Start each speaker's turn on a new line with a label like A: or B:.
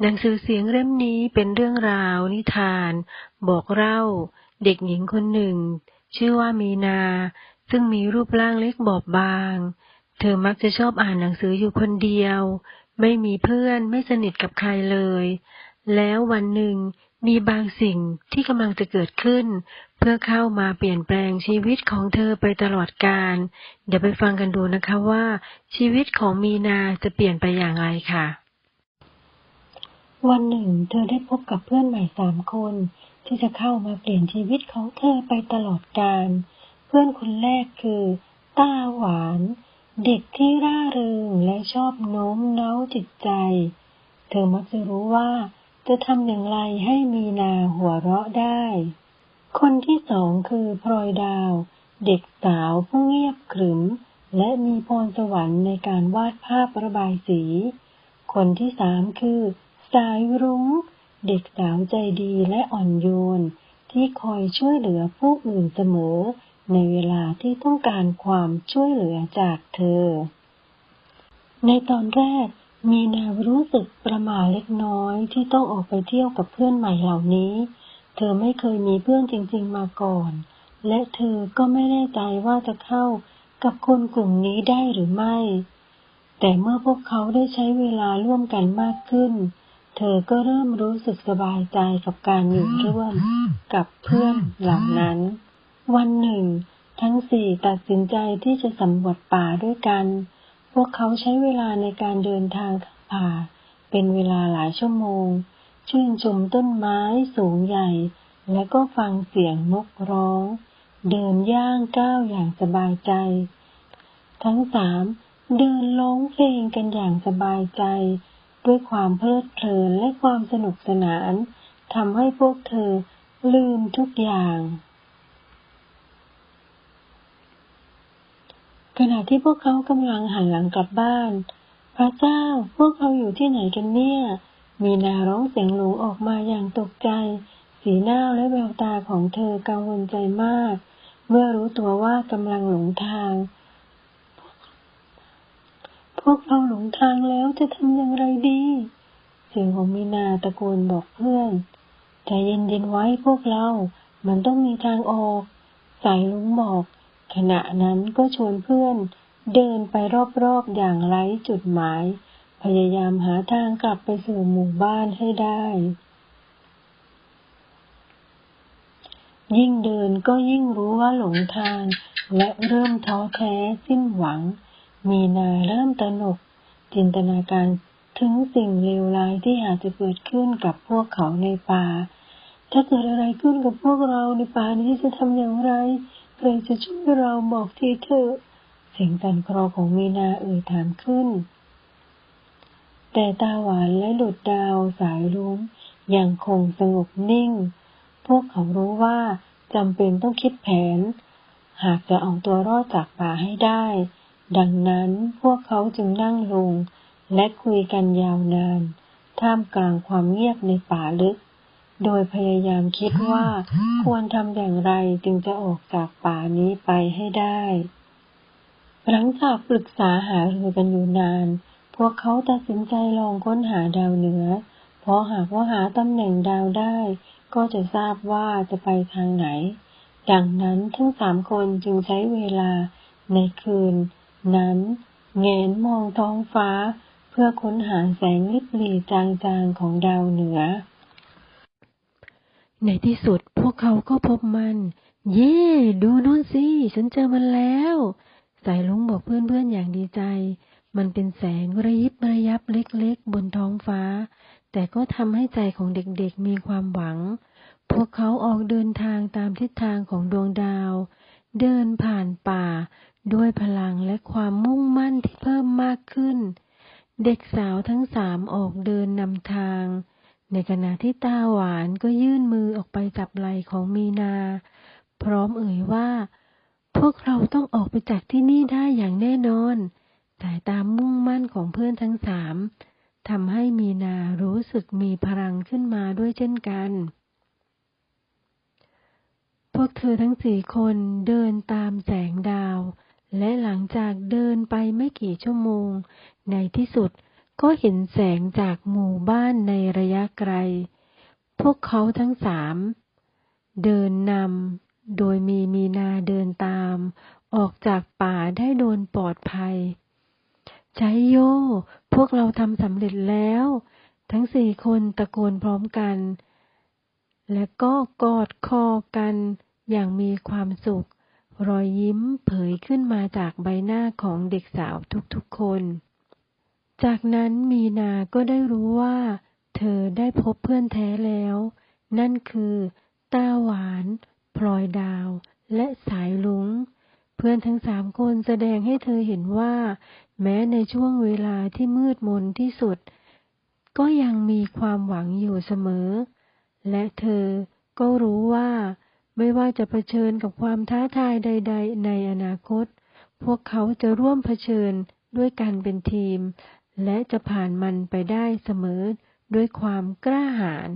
A: หนังสือเสียงเล่มนี้เป็นเรื่องราว นิทาน บอกเล่า เด็กหญิงคนหนึ่ง ชื่อว่ามีนา ซึ่งมีรูปร่างเล็กบอบบาง เธอมักจะชอบอ่านหนังสืออยู่คนเดียว ไม่มีเพื่อนไม่สนิทกับใครเลย แล้ววันหนึ่งมีบางสิ่งที่กำลังจะเกิดขึ้น เพื่อเข้ามาเปลี่ยนแปลงชีวิตของเธอไปตลอดกาลเดี๋ยวไปฟังกันดูนะคะว่า ชีวิตของมีนาจะเปลี่ยนไปอย่างไรค่ะ
B: วันหนึ่ง เธอได้พบกับเพื่อนใหม่สามคน ที่จะเข้ามาเปลี่ยนชีวิตของเธอไปตลอดกาลเพื่อนคนแรกคือต้าหวาน เด็กที่ร่าเริงและชอบโน้มน้าวจิตใจ เธอมักจะรู้ว่าจะทำอย่างไรให้มีนาหัวเราะได้ คนที่สองคือพลอยดาว เด็กสาวผู้เงียบขรึม และมีพรสวรรค์ในการวาดภาพระบายสี คนที่สามคือ สายรุง้ง เด็กสาวใจดีและอ่อนโยน ที่คอยช่วยเหลือผู้อื่นเสมอ ในเวลาที่ต้องการความช่วยเหลือจากเธอ ในตอนแรกมีนารู้สึกประหม่าเล็กน้อยที่ต้องออกไปเที่ยวกับเพื่อนใหม่เหล่านี้ เธอไม่เคยมีเพื่อนจริง ๆ มาก่อน และเธอก็ไม่แน่ใจว่าจะเข้ากับคนกลุ่มนี้ได้หรือไม่ แต่เมื่อพวกเขาได้ใช้เวลาร่วมกันมากขึ้น เธอก็เริ่มรู้สึกสบายใจกับการอยู่ร่วมกับเพื่อนเหล่านั้น วันหนึ่ง ทั้งสี่ตัดสินใจที่จะสำรวจป่าด้วยกัน พวกเขาใช้เวลาในการเดินทางป่า เป็นเวลาหลายชั่วโมง ชื่นชมต้นไม้สูงใหญ่ และก็ฟังเสียงนกร้อง เดินย่างก้าวอย่างสบายใจ ทั้งสามเดินร้องเพลงกันอย่างสบายใจ ด้วยความเพลิดเพลินและความสนุกสนานทำให้พวกเธอลืมทุกอย่าง ขณะที่พวกเขากำลังหันหลังกลับบ้าน พระเจ้าพวกเราอยู่ที่ไหนกันเนี่ย มีนาร้องเสียงหลูออกมาอย่างตกใจ สีหน้าและแววตาของเธอกังวลใจมาก เมื่อรู้ตัวว่ากำลังหลงทาง พวกเราหลงทางแล้วจะทำอย่างไรดี เสียงของมีนาตะโกนบอกเพื่อนใจเย็นๆไว้พวกเรา มันต้องมีทางออก สายลุงบอก ขณะนั้นก็ชวนเพื่อน เดินไปรอบๆอย่างไร้จุดหมาย พยายามหาทางกลับไปสู่หมู่บ้านให้ได้ ยิ่งเดินก็ยิ่งรู้ว่าหลงทาง และเริ่มท้อแท้สิ้นหวัง มีนาเริ่มตระหนก จินตนาการถึงสิ่งเลวร้ายที่อาจจะเกิดขึ้นกับพวกเขาในป่า ถ้าเกิดอะไรขึ้นกับพวกเราในป่านี้จะทำอย่างไร ใครจะช่วยเราบอกทีเถอะ เสียงตันครอของมีนาเอ่ยถามขึ้น แต่ตาหวานและหลุดดาวสายรุ้งยังคงสงบนิ่ง พวกเขารู้ว่าจำเป็นต้องคิดแผน หากจะเอาตัวรอดจากป่าให้ได้ ดังนั้นพวกเขาจึงนั่งลง และคุยกันยาวนาน ท่ามกลางความเงียบในป่าลึก โดยพยายามคิดว่าควรทำอย่างไรจึงจะออกจากป่านี้ไปให้ได้ หลังจากปรึกษาหารือกันอยู่นาน พวกเขาตัดสินใจลองค้นหาดาวเหนือ เพราะหากว่าหาตำแหน่งดาวได้ ก็จะทราบว่าจะไปทางไหน ดังนั้นทั้งสามคนจึงใช้เวลาในคืน นั้นเงนมองท้องฟ้า เพื่อค้นหาแสงลิบหลีจางๆของดาวเหนือ
A: ในที่สุดพวกเขาก็พบมัน เย่ดูนู่นสิ ฉันเจอมันแล้ว สายลุงบอกเพื่อนๆอย่างดีใจ มันเป็นแสงระยิบระยับเล็กๆ บนท้องฟ้า แต่ก็ทำให้ใจของเด็กๆมีความหวัง พวกเขาออกเดินทางตามทิศทางของดวงดาว เดินผ่านป่า ด้วยพลังและความมุ่งมั่นที่เพิ่มมากขึ้น เด็กสาวทั้งสามออกเดินนำทาง ในขณะที่ตาหวานก็ยื่นมือออกไปจับไหล่ของมีนา พร้อมเอ่ยว่า พวกเราต้องออกไปจากที่นี่ได้อย่างแน่นอน สายตามมุ่งมั่นของเพื่อนทั้งสามทำให้มีนารู้สึกมีพลังขึ้นมาด้วยเช่นกัน พวกเธอทั้งสี่คนเดินตามแสงดาว และหลังจากเดินไปไม่กี่ชั่วโมง ในที่สุดก็เห็นแสงจากหมู่บ้านในระยะไกล พวกเขาทั้งสาม เดินนำโดยมีมีนาเดินตาม ออกจากป่าได้โดนปลอดภัยใจโย พวกเราทำสำเร็จแล้ว ทั้งสี่คนตะโกนพร้อมกัน และก็กอดคอกันอย่างมีความสุข รอยยิ้มเผยขึ้นมาจากใบหน้าของเด็กสาวทุกๆคน จากนั้นมีนาก็ได้รู้ว่า เธอได้พบเพื่อนแท้แล้ว นั่นคือต้าหวานพลอยดาว และสายลุง เพื่อนทั้งสามคนแสดงให้เธอเห็นว่า แม้ในช่วงเวลาที่มืดมนที่สุด ก็ยังมีความหวังอยู่เสมอ และเธอก็รู้ว่า ไม่ว่าจะเผชิญกับความท้าทายใด ๆ ในอนาคต พวกเขาจะร่วมเผชิญด้วยกันเป็นทีม และจะผ่านมันไปได้เสมอด้วยความกล้าหาญ